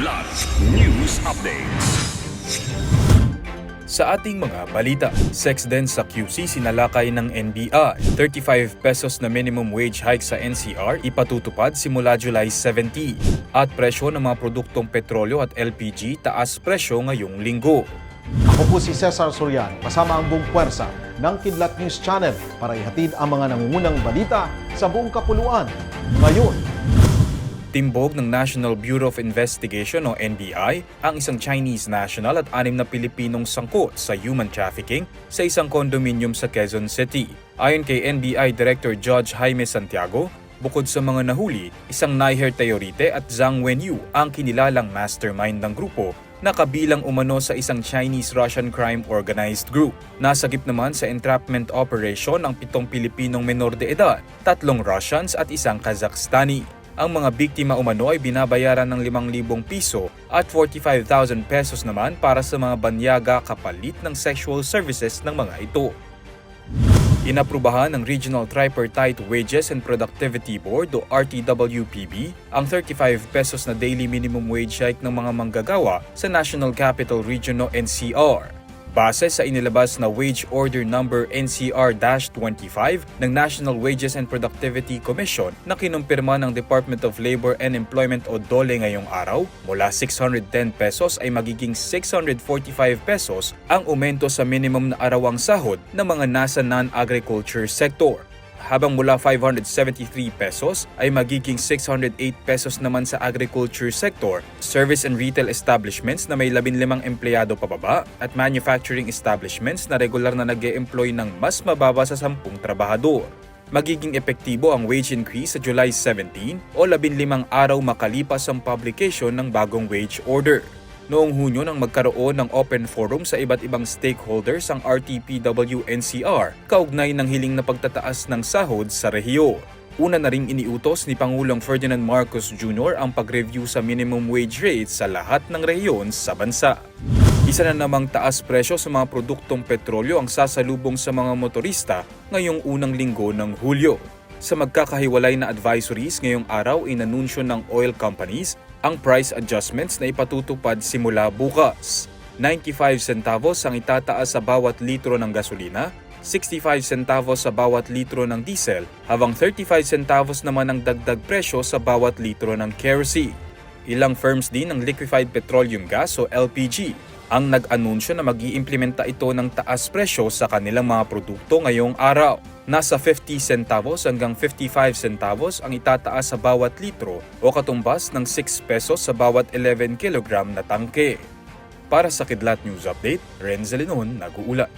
Kidlat News Updates. Sa ating mga balita, sex din sa QC sinalakay ng NBI. 35 pesos na minimum wage hike sa NCR ipatutupad simula July 17. At presyo ng mga produktong petrolyo at LPG taas presyo ngayong linggo. Ako po si Cesar Soriano, kasama ang buong puwersa ng Kidlat News Channel para ihatid ang mga nangungunang balita sa buong kapuluan. Ngayon, Timbog ng National Bureau of Investigation o NBI ang isang Chinese national at anim na Pilipinong sangkot sa human trafficking sa isang condominium sa Quezon City. Ayon kay NBI Director Judge Jaime Santiago, bukod sa mga nahuli, isang Naiher Teorite at Zhang Wenyu ang kinilalang mastermind ng grupo na kabilang umano sa isang Chinese-Russian crime organized group. Nasagip naman sa entrapment operation ang pitong Pilipinong menor de edad, tatlong Russians at isang Kazakhstani. Ang mga biktima umano ay binabayaran ng 5,000 piso at 45,000 pesos naman para sa mga banyaga kapalit ng sexual services ng mga ito. Inaprubahan ng Regional Tripartite Wages and Productivity Board o RTWPB ang 35 pesos na daily minimum wage hike ng mga manggagawa sa National Capital Region o NCR. Base sa inilabas na Wage Order Number NCR-25 ng National Wages and Productivity Commission na kinumpirma ng Department of Labor and Employment o DOLE ngayong araw, mula 610 pesos ay magiging 645 pesos ang aumento sa minimum na arawang sahod ng mga nasa non-agriculture sector habang mula 573 pesos ay magiging 608 pesos naman sa agriculture sector, service and retail establishments na may 15 empleyado pababa at manufacturing establishments na regular na nag employ ng mas mababa sa 10 trabahador. Magiging epektibo ang wage increase sa July 17 o 15 araw makalipas ang publication ng bagong wage order. Noong Hunyo nang magkaroon ng open forum sa iba't ibang stakeholders ang RTPW-NCR kaugnay ng hiling na pagtataas ng sahod sa rehiyon. Una na ring iniutos ni Pangulong Ferdinand Marcos Jr. ang pag-review sa minimum wage rates sa lahat ng rehiyon sa bansa. Isa na namang taas presyo sa mga produktong petrolyo ang sasalubong sa mga motorista ngayong unang linggo ng Hulyo. Sa magkakahiwalay na advisories ngayong araw inanunsyo ng oil companies ang price adjustments na ipatutupad simula bukas. 95 centavos ang itataas sa bawat litro ng gasolina, 65 centavos sa bawat litro ng diesel, habang 35 centavos naman ang dagdag presyo sa bawat litro ng kerosene. Ilang firms din ng liquefied petroleum gas o LPG ang nag-anunsyo na mag iimplementa ito ng taas presyo sa kanilang mga produkto ngayong araw nasa 50 centavos hanggang 55 centavos ang itataas sa bawat litro o katumbas ng 6 pesos sa bawat 11 kilogram na tangke. Para sa Kidlat News Update, Renz Linon, nag-uula.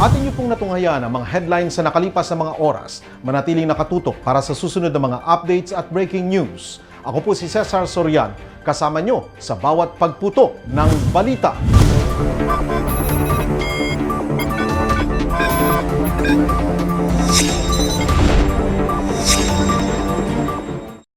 Atin niyo pong natunghayan ang mga headlines sa nakalipas na mga oras. Manatiling nakatutok para sa susunod na mga updates at breaking news. Ako po si Cesar Sorian, kasama nyo sa bawat pagputo ng balita.